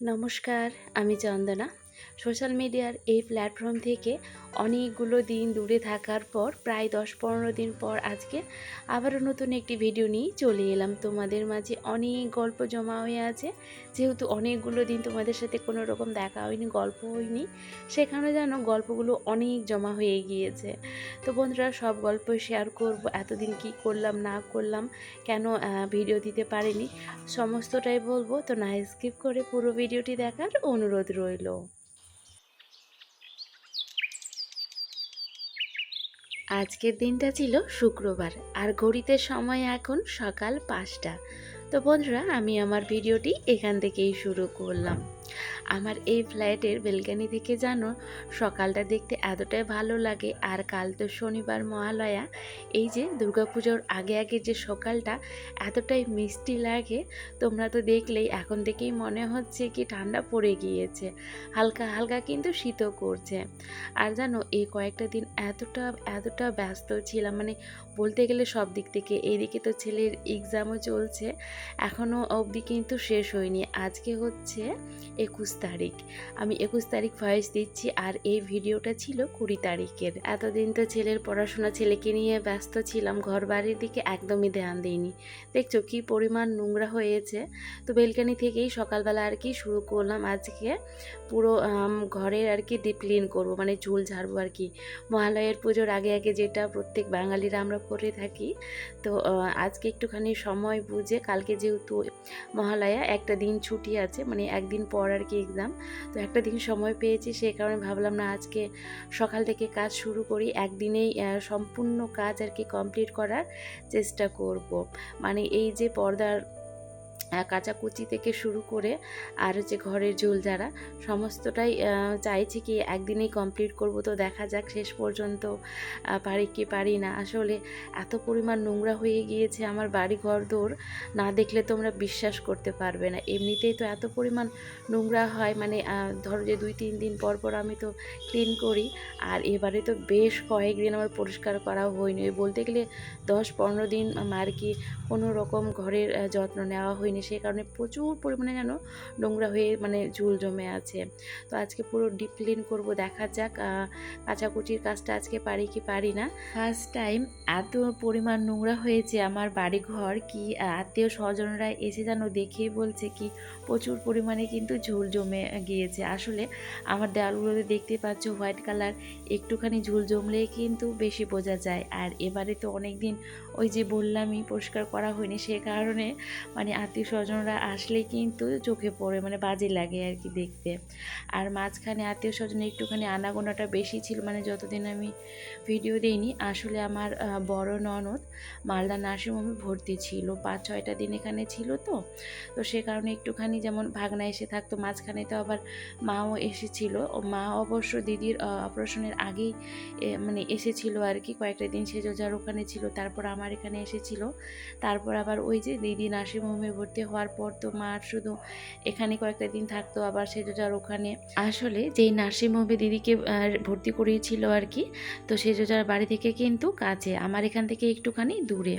নমস্কার আমি চন্দনা। সোশ্যাল মিডিয়ার এই প্ল্যাটফর্ম থেকে অনেকগুলো দিন দূরে থাকার পর প্রায় দশ পনেরো দিন পর আজকে আবারও নতুন একটি ভিডিও নিয়ে চলে এলাম। তোমাদের মাঝে অনেক গল্প জমা হয়ে আছে। যেহেতু অনেকগুলো দিন তোমাদের সাথে কোনো রকম দেখা হয়নি, গল্প হয়নি, সেখানে যেন গল্পগুলো অনেক জমা হয়ে গিয়েছে। তো বন্ধুরা, সব গল্প শেয়ার করব, এতদিন কি করলাম, না করলাম, কেন ভিডিও দিতে পারিনি, সমস্তটাই বলব। তো না স্কিপ করে পুরো ভিডিওটি দেখার অনুরোধ রইল। আজকের দিনটা ছিল শুক্রবার আর ঘড়িতে সময় এখন সকাল পাঁচটা। তো বন্ধুরা, আমি আমার ভিডিওটি এখান থেকেই শুরু করলাম। আমার এই ফ্ল্যাটের বেলকানি থেকে জানো, সকালটা দেখতে এতটাই ভালো লাগে আর কাল তো শনিবার মহালয়া। এই যে দুর্গাপুজোর আগে আগে যে সকালটা এতটাই মিষ্টি লাগে, তোমরা তো দেখলেই এখন থেকেই মনে হচ্ছে কি ঠান্ডা পড়ে গিয়েছে, হালকা হালকা কিন্তু শীতও করছে। আর জানো, এই কয়েকটা দিন এতটা এতটা ব্যস্ত ছিলাম মানে বলতে গেলে সব দিক থেকে এইদিকে তো ছেলের এক্সামও চলছে এখনও অবধি কিন্তু শেষ হয়নি। আজকে হচ্ছে একুশ তারিখ। আমি একুশ তারিখ ভয়েস দিচ্ছি আর এই ভিডিওটা ছিল কুড়ি তারিখের। এতদিন তো ছেলের পড়াশোনা ছেলেকে নিয়ে ব্যস্ত ছিলাম ঘর বাড়ির দিকে একদমই ধ্যান দিইনি। দেখছ কি পরিমাণ নোংরা হয়েছে। তো বেলকানি থেকেই সকালবেলা আর কি শুরু করলাম আজকে পুরো ঘরের আর কি ডিপ ক্লিন করব মানে ঝুল ঝাড়বো আর কি। মহালয়ের পুজোর আগে আগে যেটা প্রত্যেক বাঙালিরা আমরা করে থাকি। তো আজকে একটুখানি সময় বুঝে কালকে যেহেতু মহালয়া, একটা দিন ছুটি আছে মানে একদিন পর আর কি এক্সাম তো একটা দিন সময় পেয়েছি, সে কারণে ভাবলাম না আজকে সকাল থেকে কাজ শুরু করি, একদিনেই সম্পূর্ণ কাজ আর কি কমপ্লিট করার চেষ্টা করব। মানে এই যে পর্দার কাচাকুচি থেকে শুরু করে আর হচ্ছে ঘরের ঝোল যারা, সমস্তটাই চাইছি কি একদিনেই কমপ্লিট করব। তো দেখা যাক শেষ পর্যন্ত পারি কি পারি না। আসলে এত পরিমাণ নোংরা হয়ে গিয়েছে আমার বাড়ি ঘর দৌড় না দেখলে তোমরা বিশ্বাস করতে পারবে না। এমনিতেই তো এত পরিমাণ নোংরা হয় মানে ধরো যে দুই তিন দিন পর পর আমি তো ক্লিন করি। আর এবারে তো বেশ কয়েকদিন আমার পরিষ্কার করাও হয়নি। বলতে গেলে দশ পনেরো দিন আর কি কোনো রকম ঘরের যত্ন নেওয়া হয়নি। সেই কারণে প্রচুর পরিমাণে যেন নোংরা হয়ে মানে ঝুল জমে আছে। তো আজকে পুরো ডিপ ক্লিন করব দেখা যাক আহ, কাচাকুচির কাজটা আজকে পারি কি পারি না। ফার্স্ট টাইম এত পরিমাণ নোংরা হয়েছে আমার বাড়ি ঘর কি আত্মীয় স্বজনরা এসে যেন দেখেই বলছে কি প্রচুর পরিমাণে কিন্তু ঝুল জমে গিয়েছে। আসলে আমার দেওয়ালগুলোতে দেখতে পাচ্ছ হোয়াইট কালার একটুখানি ঝুল জমলেই কিন্তু বেশি বোঝা যায়। আর এবারে তো অনেক দিন ওই যে বললামই পরিষ্কার করা হয়নি সে কারণে মানে আত্মীয় স্বজনরা আসলে কিন্তু চোখে পড়ে মানে বাজে লাগে আর কি দেখতে। আর মাঝখানে আত্মীয় স্বজন একটুখানি আনাগোনাটা বেশি ছিল মানে যতদিন আমি ভিডিও দিইনি, আসলে আমার বড় ননদ মালদা নার্সিংহোমে ভর্তি ছিল। পাঁচ, ছয়টা দিন এখানে ছিল তো তো সে কারণে একটুখানি যেমন ভাগনা এসে থাকতো, মাঝখানে তো আবার মাও এসেছিল। মা অবশ্য দিদির অপারেশনের আগেই মানে এসেছিল আর কি, কয়েকটা দিন সেজোজার ওখানে ছিল, তারপর আমার এখানে এসেছিল। তারপর আবার ওই যে দিদি নার্সিংহোমে ভর্তি হওয়ার পর তো মা শুধু এখানে কয়েকটা দিন থাকতো, আবার সেজোজার ওখানে। আসলে যেই নার্সিংহোমে দিদিকে ভর্তি করিয়েছিল আর কি, তো সেজোজার বাড়ি থেকে কিন্তু কাছে, আমার এখান থেকে একটুখানি দূরে।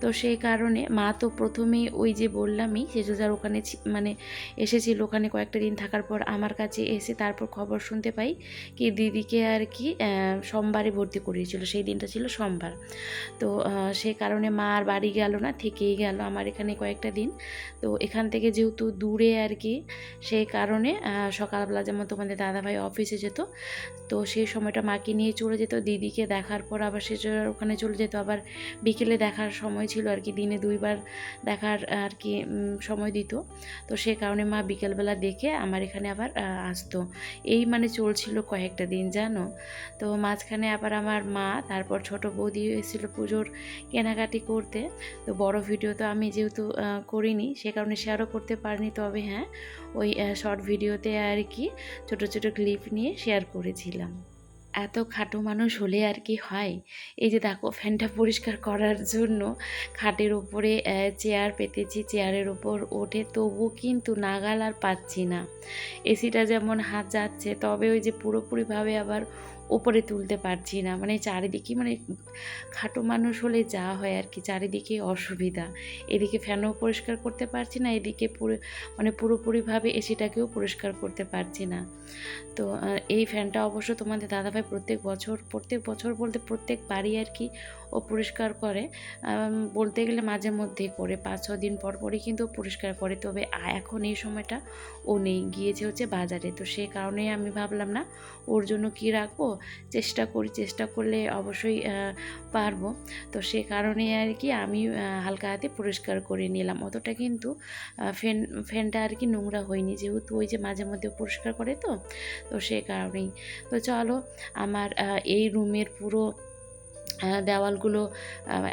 তো সেই কারণে মা তো প্রথমেই ওই যে বললামই সেজোজার ওখানে ছি- মানে এসেছিল ওখানে কয়েকটা দিন থাকার পর আমার কাছে এসে তারপর খবর শুনতে পাই কি দিদিকে আর কি সোমবারে ভর্তি করিয়েছিল, সেই দিনটা ছিল সোমবার। তো সেই কারণে মা আর বাড়ি গেল না, থেকেই গেল আমার এখানে কয়েকটা দিন। তো এখান থেকে যেহেতু দূরে আর কি সেই কারণে সকালবেলা যেমন তোমাদের দাদাভাই অফিসে যেত, তো সেই সময়টা মাকে নিয়ে চলে যেত, দিদিকে দেখার পর আবার সে ওখানে চলে যেত, আবার বিকেলে দেখার সময় ছিল আর কি, দিনে দুইবার দেখার আর কি সময় দিত। তো সে কারণে মা বিকেলবেলা দেখে আমার এখানে আবার আসতো। এই মানে চলছিল কয়েকটা দিন, জানো? তো মাঝখানে আবার আমার মা, তারপর ছোট বৌদি এসেছিল পুজোর কেনাকাটি করতে। তো বড় ভিডিও তো আমি যেহেতু করিনি সে কারণে শেয়ারও করতে পারিনি। তবে হ্যাঁ ওই শর্ট ভিডিওতে আর কি ছোট ছোট ক্লিপ নিয়ে শেয়ার করেছিলাম। এত খাটো মানুষ হলে আর কি হয়? এই যে দেখো, ফ্যানটা পরিষ্কার করার জন্য খাটের ওপরে চেয়ার পেতেছি, চেয়ারের ওপর ওঠে, তবু কিন্তু নাগাল আর পাচ্ছি না। এসিটা যেমন হাত যাচ্ছে, তবে ওই যে পুরোপুরিভাবে আবার উপরে তুলতে পারছি না। মানে চারিদিকে মানে খাটো মানুষ হলে যা হয় আর কি, চারিদিকে অসুবিধা। এদিকে ফ্যানও পরিষ্কার করতে পারছি না, এদিকে পুরো মানে পুরোপুরিভাবে এসিটাকেও পরিষ্কার করতে পারছি না। তো এই ফ্যানটা অবশ্য তোমাদের দাদাভাই প্রত্যেক বছর প্রত্যেক বছর বলতে প্রত্যেক বাড়ি আর কি ও পরিষ্কার করে বলতে গেলে মাঝে মধ্যে করে, পাঁচ, ছ দিন পর পরই কিন্তু পরিষ্কার করে। তবে এখন এই সময়টা ও নেই, গিয়েছে হচ্ছে বাজারে। তো সে কারণে আমি ভাবলাম না, ওর জন্য কি রাখব? চেষ্টা করি, চেষ্টা করলে অবশ্যই পারব। তো সে কারণে আর কি আমি হালকা হাতে পরিষ্কার করে নিলাম। অতটা কিন্তু ফ্যান ফ্যানটা আর কি নোংরা হয়নি। যেহেতু ওই যে মাঝে মধ্যে পরিষ্কার করে তো তো সে কারণেই। তো চলো, আমার এই রুমের পুরো দেওয়ালগুলো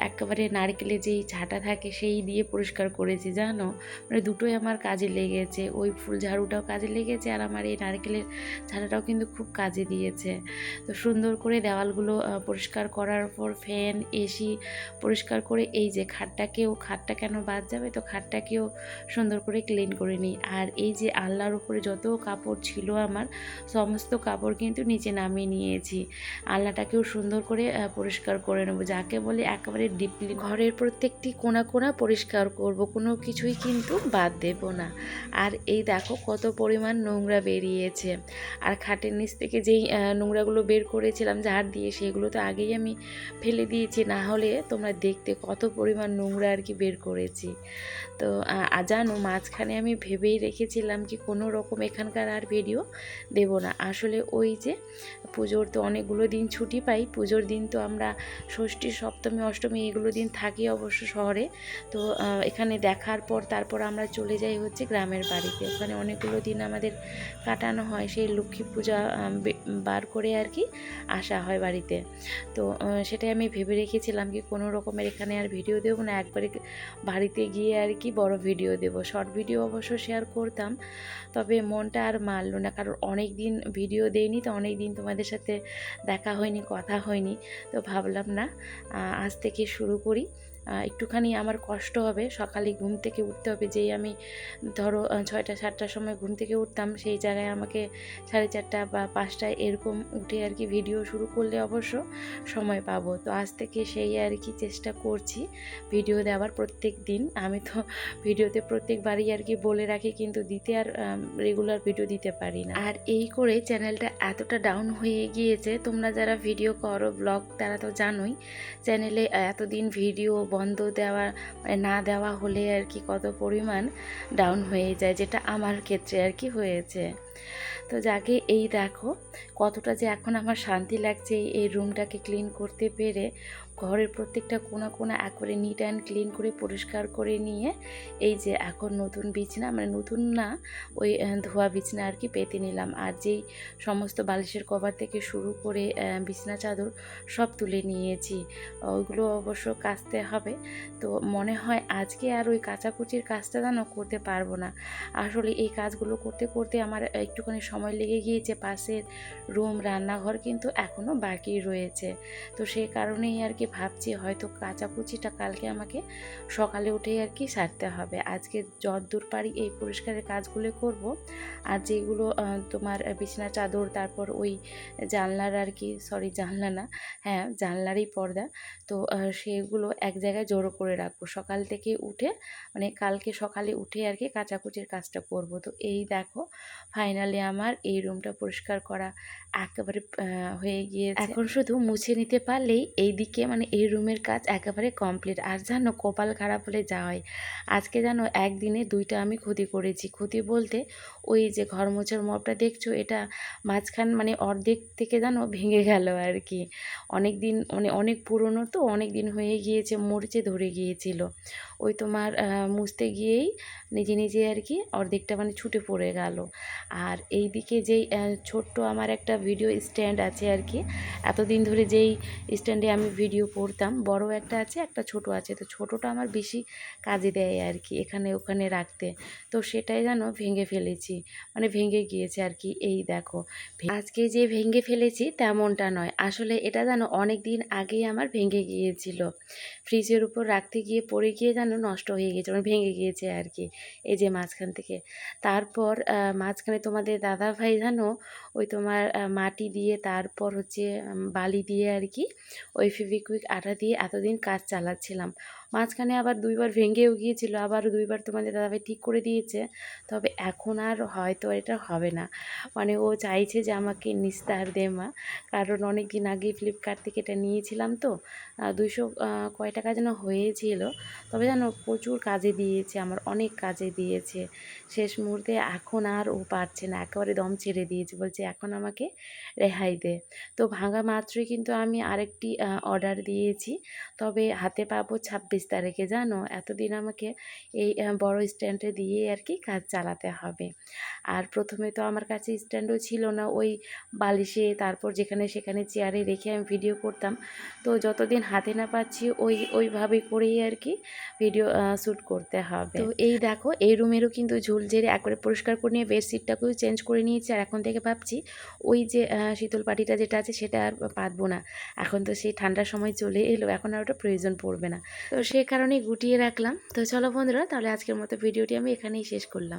একেবারে নারকেলে যেই ছাটা থাকে সেই দিয়ে পরিষ্কার করেছি জানো? মানে দুটোই আমার কাজে লেগেছে। ওই ফুল ঝাড়ুটাও কাজে লেগেছে আর আমার এই নারকেলের ছাটাটাও কিন্তু খুব কাজে দিয়েছে। তো সুন্দর করে দেওয়ালগুলো পরিষ্কার করার পর ফ্যান এসি পরিষ্কার করে এই যে খাটটাকেও খাটটা কেন বাদ যাবে? তো খাটটাকেও সুন্দর করে ক্লিন করে নিই। আর এই যে আল্লাহর উপরে যত কাপড় ছিল আমার সমস্ত কাপড় কিন্তু নিচে নামিয়ে নিয়েছি। আলনাটাকেও সুন্দর করে আহ, পরিষ্কার করে নেব। যাকে বলে একেবারে ডিপলি ঘরের প্রত্যেকটি কোনা কোণা পরিষ্কার করব। কোনো কিছুই কিন্তু বাদ দেব না। আর এই দেখো কত পরিমাণ নোংরা বেরিয়েছে। আর খাটের নিচ থেকে যেই নোংরাগুলো বের করেছিলাম, ঝাড় দিয়ে, সেগুলো তো আগেই আমি ফেলে দিয়েছি। না হলে তোমরা দেখতে কত পরিমাণ নোংরা আর কি বের করেছি। তো জানো মাঝখানে আমি ভেবেই রেখেছিলাম কি কোনো রকম এখানকার আর ভিডিও দেব না। আসলে ওই যে পুজোর তো অনেকগুলো দিন ছুটি পাই, পুজোর দিন তো আমরা ষষ্ঠী, সপ্তমী, অষ্টমী এগুলো দিন থাকি অবশ্য শহরে। তো এখানে দেখার পর তারপর আমরা চলে যাই হচ্ছে গ্রামের বাড়িতে। ওখানে অনেকগুলো দিন আমাদের কাটানো হয়, সেই লক্ষ্মী পূজা বার করে আর কি আসা হয় বাড়িতে। তো সেটাই আমি ভেবে রেখেছিলাম কি কোনো রকমের এখানে আর ভিডিও দেবো না, একবারে বাড়িতে গিয়ে আর কি বড় ভিডিও দেবো। শর্ট ভিডিও অবশ্য শেয়ার করতাম, তবে মনটা আর মানলো না, কারণ অনেক দিন ভিডিও দেইনি, তো অনেক দিন তোমাদের সাথে দেখা হয়নি, কথা হয়নি। তো ভাবলাম না আজ থেকে শুরু করি। একটুখানি আমার কষ্ট হবে। সকালে ঘুম থেকে উঠতে হবে। যেই আমি ধরো ছয়টা, সাতটার সময় ঘুম থেকে উঠতাম, সেই জায়গায় আমাকে সাড়ে চারটা বা পাঁচটায় এরকম উঠে আর কি ভিডিও শুরু করলে অবশ্য সময় পাবো। তো আজ থেকে সেই আর কি চেষ্টা করছি ভিডিও দেওয়ার প্রত্যেক দিন। আমি তো ভিডিওতে প্রত্যেকবারই আর কি বলে রাখি, কিন্তু দিতে আর রেগুলার ভিডিও দিতে পারি না। আর এই করে চ্যানেলটা এতটা ডাউন হয়ে গিয়েছে, তোমরা যারা ভিডিও করো ব্লগ তারা তো জানোই, চ্যানেলে এতদিন ভিডিও বন্ধ দেওয়া মানে না দেওয়া হলে আর কি কত পরিমাণ ডাউন হয়ে যায়, যেটা আমার ক্ষেত্রে আর কি হয়েছে। তো যাকে এই দেখো, কতটা যে এখন আমার শান্তি লাগছে এই রুমটাকে ক্লিন করতে পেরে ঘরের প্রত্যেকটা কোনা কোনা একবারে নিট অ্যান্ড ক্লিন করে পরিষ্কার করে নিয়ে এই যে এখন নতুন বিছনা মানে নতুন না, ওই ধোয়া বিছনা আর কি পেতে নিলাম। আর যেই সমস্ত বালিশের কভার থেকে শুরু করে বিছনা চাদর সব তুলে নিয়েছি। ওইগুলো অবশ্য কাচতে হবে। তো মনে হয় আজকে আর ওই কাচাকুচির কাজটা যেন করতে পারব না। আসলে এই কাজগুলো করতে করতে আমার একটুখানি সময় লেগে গিয়েছে। পাশের রুম, রান্নাঘর কিন্তু এখনও বাকি রয়েছে। তো সেই কারণেই আর কি ভাবছি হয়তো কাচাকুচিটা কালকে আমাকে সকালে উঠেই আর কি সারতে হবে। আজকে যতদূর পারি এই পরিষ্কারের কাজগুলো করব। আর যেগুলো তোমার বিছানা চাদর, তারপর ওই জানলার আর কি সরি জানলা না হ্যাঁ জানলারই পর্দা। তো সেগুলো এক জায়গায় জড়ো করে রাখব। সকাল থেকে উঠে মানে কালকে সকালে উঠে আর কি কাচাকুচির কাজটা করব। তো এই দেখো ফাইনালি আমার এই রুমটা পরিষ্কার করা একেবারে হয়ে গিয়েছে। এখন শুধু মুছে নিতে পারলেই এই দিকে মানে এই রুমের কাজ একেবারে কমপ্লিট। আর জানো, কপাল খারাপ হলে যা হয়। আজকে জানো, একদিনে দুইটা আমি ক্ষতি করেছি। ক্ষতি বলতে ওই যে ঘর মোছার মপটা দেখছ, এটা মাঝখান মানে অর্ধেক থেকে জানো ভেঙে গেল আর কি। অনেক দিন মানে অনেক পুরনো তো অনেক দিন হয়ে গিয়েছে, মরচে ধরে গিয়েছিল। ওই তোমার মুছতে গিয়েই নিজে নিজে আর কি অর্ধেকটা মানে ছুটে পড়ে গেল। আর এই দিকে যেই ছোট্ট আমার একটা ভিডিও স্ট্যান্ড আছে আর কি এতদিন ধরে যেই স্ট্যান্ডে আমি ভিডিও করতাম, বড় একটা আছে, একটা ছোট আছে। তো ছোটটা আমার বেশি কাজে দেয় আর কি এখানে ওখানে রাখতে। তো সেটাই যেন ভেঙে ফেলেছি মানে ভেঙে গিয়েছে আর কি এই দেখো আজকে যে ভেঙে ফেলেছি তেমনটা নয়। আসলে এটা যেন অনেক দিন আগেই আমার ভেঙে গিয়েছিল। ফ্রিজের উপর রাখতে গিয়ে পড়ে গিয়ে যেন নষ্ট হয়ে গিয়েছে মানে ভেঙে গিয়েছে আর কি এই যে মাঝখান থেকে। তারপর মাঝখানে তোমাদের দাদা ভাই জানো, ওই তোমার মাটি দিয়ে তারপর হচ্ছে বালি দিয়ে আর কি ওই ফেভিকুইক আটা দিয়ে এতদিন কাজ চালাচ্ছিলাম। মাঝখানে আবার দুইবার ভেঙেও গিয়েছিল, আবার দুইবার তোমাদের দাদাভাই ঠিক করে দিয়েছে। তবে এখন আর হয়তো এটা হবে না। মানে ও চাইছে যে আমাকে নিস্তার দে মা। কারণ অনেক দিন আগে ফ্লিপকার্ট থেকে এটা নিয়েছিলাম তো দুশো কয় টাকা যেন হয়েছিল। তবে জানো, প্রচুর কাজে দিয়েছে, আমার অনেক কাজে দিয়েছে। শেষ মুহূর্তে এখন আর ও পারছে না, একেবারে দম ছেড়ে দিয়েছে, বলছে এখন আমাকে রেহাই দে। তো ভাঙা মাত্রই কিন্তু আমি আরেকটি অর্ডার দিয়েছি। তবে হাতে পাবো ছাব্বিশ তারিখে জানো? এতদিন আমাকে এই বড় স্ট্যান্ডে দিয়ে আর কি কাজ চালাতে হবে। আর প্রথমে তো আমার কাছে স্ট্যান্ডও ছিল না, ওই বালিশে, তারপর যেখানে সেখানে চেয়ারে রেখে আমি ভিডিও করতাম। তো যতদিন হাতে না পাচ্ছি, ওই, ওইভাবে করেই আর কি ভিডিও শ্যুট করতে হবে। তো এই দেখো, এই রুমেরও কিন্তু ঝুল ঝেড়ে একবারে পরিষ্কার করে নিয়ে বেডশিটটাকেও চেঞ্জ করে নিয়েছি। আর এখন থেকে ভাবছি, ওই যে শীতল পাটিটা যেটা আছে সেটা আর পাতবো না। এখন তো সেই ঠান্ডার সময় চলে এলো, এখন আর ওটা প্রয়োজন পড়বে না। তো সে কারণে গুটিয়ে রাখলাম। তো চলো বন্ধুরা, তাহলে আজকের মতো ভিডিওটি আমি এখানেই শেষ করলাম।